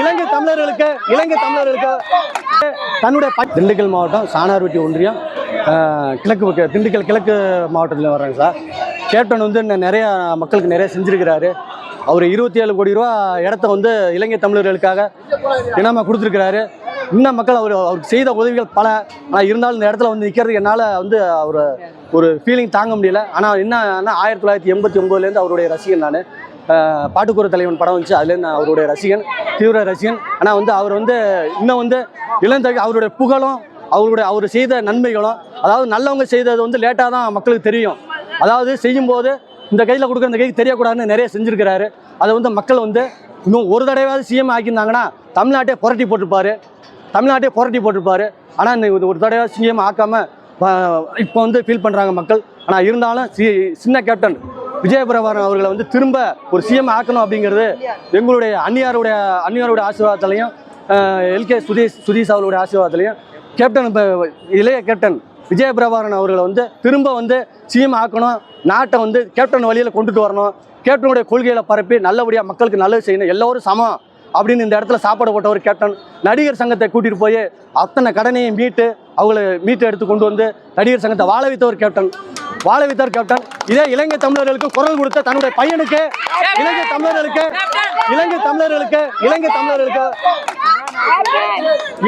இலங்கை தமிழர்களுக்கு இலங்கை தமிழர்களுக்கு தன்னுடைய திண்டுக்கல் மாவட்டம் சாணார்வட்டி ஒன்றியம் கிழக்கு திண்டுக்கல் கிழக்கு மாவட்டத்தில் வர்றாங்க சார். கேப்டன் வந்து இன்னும் நிறைய மக்களுக்கு நிறைய செஞ்சுருக்கிறாரு. அவர் இருபத்தி ஏழு கோடி ரூபா இடத்த வந்து இலங்கை தமிழர்களுக்காக இனமாக கொடுத்துருக்கிறாரு. இன்னும் மக்கள் அவர் அவருக்கு செய்த உதவிகள் பல. ஆனால் இருந்தாலும் இந்த இடத்துல வந்து நிற்கிறதுக்கு என்னால் வந்து அவர் ஒரு ஃபீலிங் தாங்க முடியல. ஆனால் என்ன ஆயிரத்தி தொள்ளாயிரத்தி எண்பத்தி ஒம்போதுலேருந்து அவருடைய ரசிகன் நான். பாட்டுக்கூற தலைவன் படம் வந்துச்சு. அதுலேருந்து நான் அவருடைய ரசிகன் தீவிர ரசிகன். ஆனால் வந்து அவர் வந்து இன்னும் வந்து இளந்தகை அவருடைய புகழும் அவருடைய அவர் செய்த நன்மைகளும் அதாவது நல்லவங்க செய்தது வந்து லேட்டாக தான் மக்களுக்கு தெரியும். அதாவது செய்யும்போது இந்த கையில் கொடுக்குற இந்த கைக்கு தெரியக்கூடாதுன்னு நிறைய செஞ்சுருக்கிறாரு. அதை வந்து மக்கள் வந்து இன்னும் ஒரு தடவையாவது சிஎம் ஆக்கியிருந்தாங்கன்னா தமிழ்நாட்டே புரட்டி போட்டிருப்பாரு. தமிழ்நாட்டே புரட்டி போட்டிருப்பாரு. ஆனால் இந்த ஒரு தடவை சிஎம் ஆக்காம இப்போ வந்து ஃபீல் பண்ணுறாங்க மக்கள். ஆனால் இருந்தாலும் சி சின்ன கேப்டன் விஜயபிரபாரன் அவர்களை வந்து திரும்ப ஒரு சிஎம் ஆக்கணும் அப்படிங்கிறது எங்களுடைய அந்நியாருடைய அந்நியாருடைய ஆசீர்வாதத்துலையும் எல்கே சுதீஷ் சுதீஷ் அவர்களுடைய ஆசீர்வாதத்துலையும் கேப்டன் இப்போ இளைய கேப்டன் விஜயபிரபாரன் அவர்களை வந்து திரும்ப வந்து சிஎம் ஆக்கணும். நாட்டை வந்து கேப்டன் வழியில் கொண்டுட்டு வரணும். கேப்டனுடைய கொள்கைகளை பரப்பி நல்லபடியாக மக்களுக்கு நல்லது செய்யணும். எல்லோரும் சமம் அப்படின்னு இந்த இடத்துல சாப்பாடு போட்டவர் கேப்டன் நடிகர் சங்கத்தை கூட்டிகிட்டு போய் அத்தனை கடனையும் மீட்டு அவங்கள மீட்டு எடுத்து கொண்டு வந்து நடிகர் சங்கத்தை வாழ வைத்தவர் கேப்டன். வாழ வைத்தவர் கேப்டன். இதே இலங்கை தமிழர்களுக்கு குரல் கொடுத்த தன்னுடைய பையனுக்கு இலங்கை தமிழர்களுக்கு இலங்கை தமிழர்களுக்கு இலங்கை தமிழர்களுக்கு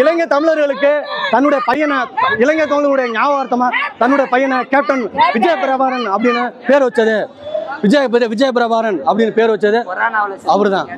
இலங்கை தமிழர்களுக்கு தன்னுடைய பையனை இலங்கை தமிழர்களுடைய ஞாபகார்த்தமா தன்னுடைய பையனை கேப்டன் விஜய பிரபாரன் அப்படின்னு பேர் வச்சது. விஜய விஜய பிரபாரன் அப்படின்னு பேர் வச்சது. அவர்தான்.